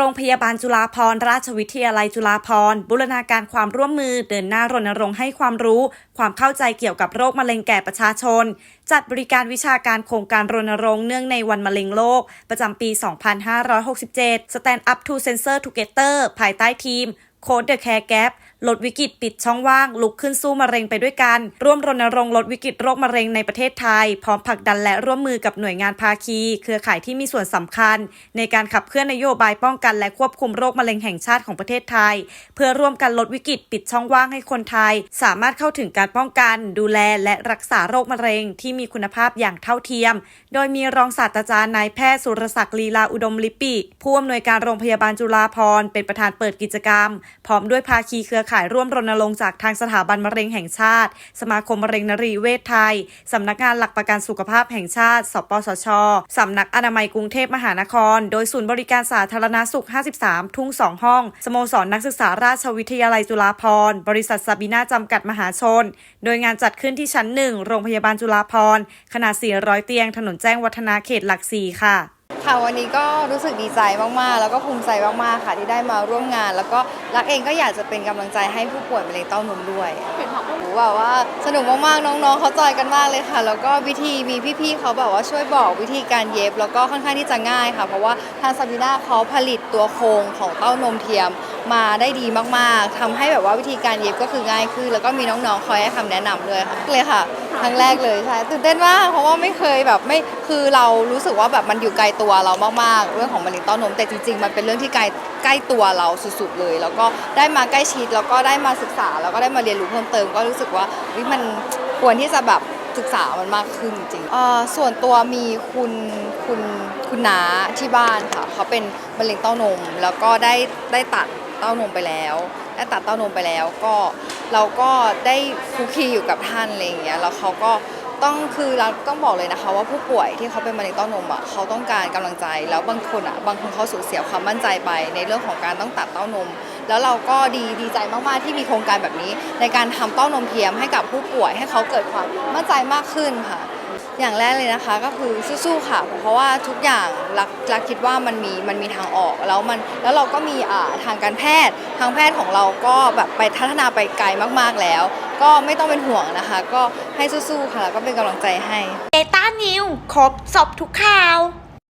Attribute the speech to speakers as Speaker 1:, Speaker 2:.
Speaker 1: โรงพยาบาลจุฬาภรณราชวิทยาลัยจุฬาภรณ์บูรณาการความร่วมมือเดินหน้ารณรงค์ให้ความรู้ ความเข้าใจเกี่ยวกับโรคมะเร็งแก่ประชาชน จัดบริการวิชาการโครงการรณรงค์เนื่องในวันมะเร็งโลก ประจำปี 2567 Stand Up to Censor Together ภายใต้ทีม Code the Care Gap ลดวิกฤตปิดช่องว่าง ลุกขึ้นสู้มะเร็งไปด้วยกัน ร่วมรณรงค์ลดวิกฤตโรคมะเร็งในประเทศไทย พร้อมผลักดันและร่วมมือกับหน่วยงานภาคี เครือข่ายที่มีส่วนสำคัญ ในการขับเคลื่อนนโยบายป้องกันและควบคุมโรคมะเร็งแห่งชาติของประเทศไทย เพื่อร่วมกันลดวิกฤตปิดช่องว่างให้คนไทย สามารถเข้าถึงการป้องกัน ดูแลและรักษาโรคมะเร็งที่มีคุณภาพอย่างเท่าเทียม โดยมีรองศาสตราจารย์นายแพทย์สุรศักดิ์ลีลาอุดมลิปิผู้อำนวยการโรงพยาบาลจุฬาภรณ์เป็นประธานเปิดกิจกรรม พร้อมด้วยภาคีเครือข่ายร่วมรณรงค์จากทางสถาบันมะเร็งแห่งชาติ สมาคมมะเร็งนรีเวชไทย สำนักงานหลักประกันสุขภาพแห่งชาติ สปสช สำนักอนามัยกรุงเทพมหานคร โดยศูนย์บริการสาธารณสุข 53 ทุ่ง 2 ห้อง สโมสรนักศึกษาราชวิทยาลัยจุฬาภรณ์ บริษัทซาบีนาจำกัดมหาชน โดยงานจัดขึ้นที่ชั้น 1 โรงพยาบาลจุฬาภรณ์ ขนาด 400 เตียง ถนนแจ้งวัฒนาเขตหลักสี่ค่ะ
Speaker 2: ค่ะวันนี้ก็รู้สึกดีใจมากๆ แล้วก็ภูมิใจมากๆค่ะที่ได้มาร่วมงาน แล้วก็รักเองก็อยากจะเป็นกำลังใจให้ผู้ป่วยมะเร็งเต้านมด้วยเห็นบอว่าว่าสนุกมากๆน้องๆเขาจอยกันมากเลยค่ะ แล้วก็วิธีมีพี่ๆเขาแบบว่าช่วยบอกวิธีการเย็บ แล้วก็ค่อนข้างที่จะง่ายค่ะ เพราะว่าทางซาบิน่าเขาผลิตตัวโครงของเต้านมเทียม มาได้ดีมากๆทำให้แบบว่าวิธีการเย็บก็คือง่ายขึ้น แล้วก็มีน้องๆ คอยให้คำแนะนำด้วยค่ะเลยค่ะครั้งแรกเลยใช่ตื่นเต้นมากเพราะว่าไม่เคยแบบไม่คือเรารู้สึกว่าแบบมันอยู่ไกลตัวเรามากๆ เรื่องของมะเร็งเต้านมแต่จริงๆ มันเป็นเรื่องที่ไกลใกล้ตัวเราสุดๆเลย แล้วก็ได้มาใกล้ชิดแล้วก็ได้มาศึกษา แล้วก็ได้มาเรียนรู้เพิ่มเติม ก็รู้สึกว่ามันควรที่จะแบบศึกษามันมากขึ้นจริงๆส่วนตัวมีคุณคุณคุณน้าที่บ้านค่ะเขาเป็นมะเร็งเต้านมแล้วก็ได้ได้ตัด เต้านมไปแล้วได้ตัดเต้านมไปแล้วก็เราก็ได้คุกคีอยู่กับท่านอะไรอย่างเงี้ยแล้วเขาก็ต้องคือเราต้องบอกเลยนะคะว่าผู้ป่วยที่เขาเป็นมะเร็งเต้านมอะเขาต้องการกำลังใจแล้วบางคนอะบางคนเขาสูญเสียความมั่นใจไป ในเรื่องของการต้องตัดเต้านม แล้วเราก็ดีดีใจมากๆที่มีโครงการแบบนี้ ในการทำเต้านมเทียมให้กับผู้ป่วยให้เขาเกิดความมั่นใจมากขึ้นค่ะ อย่างแรกเลยนะคะก็คือสู้ๆค่ะ เพราะว่าทุกอย่างรักรักคิดว่ามันมีมันมีทางออกแล้วมันแล้วเราก็มีอ่าทางการแพทย์ ทางแพทย์ของเราก็แบบไปพัฒนาไปไกลมากๆแล้ว ก็ไม่ต้องเป็นห่วงนะคะ ก็ให้สู้ๆค่ะแล้วก็เป็นกำลังใจให้
Speaker 1: เดต้านิวครบสอบทุกข่าว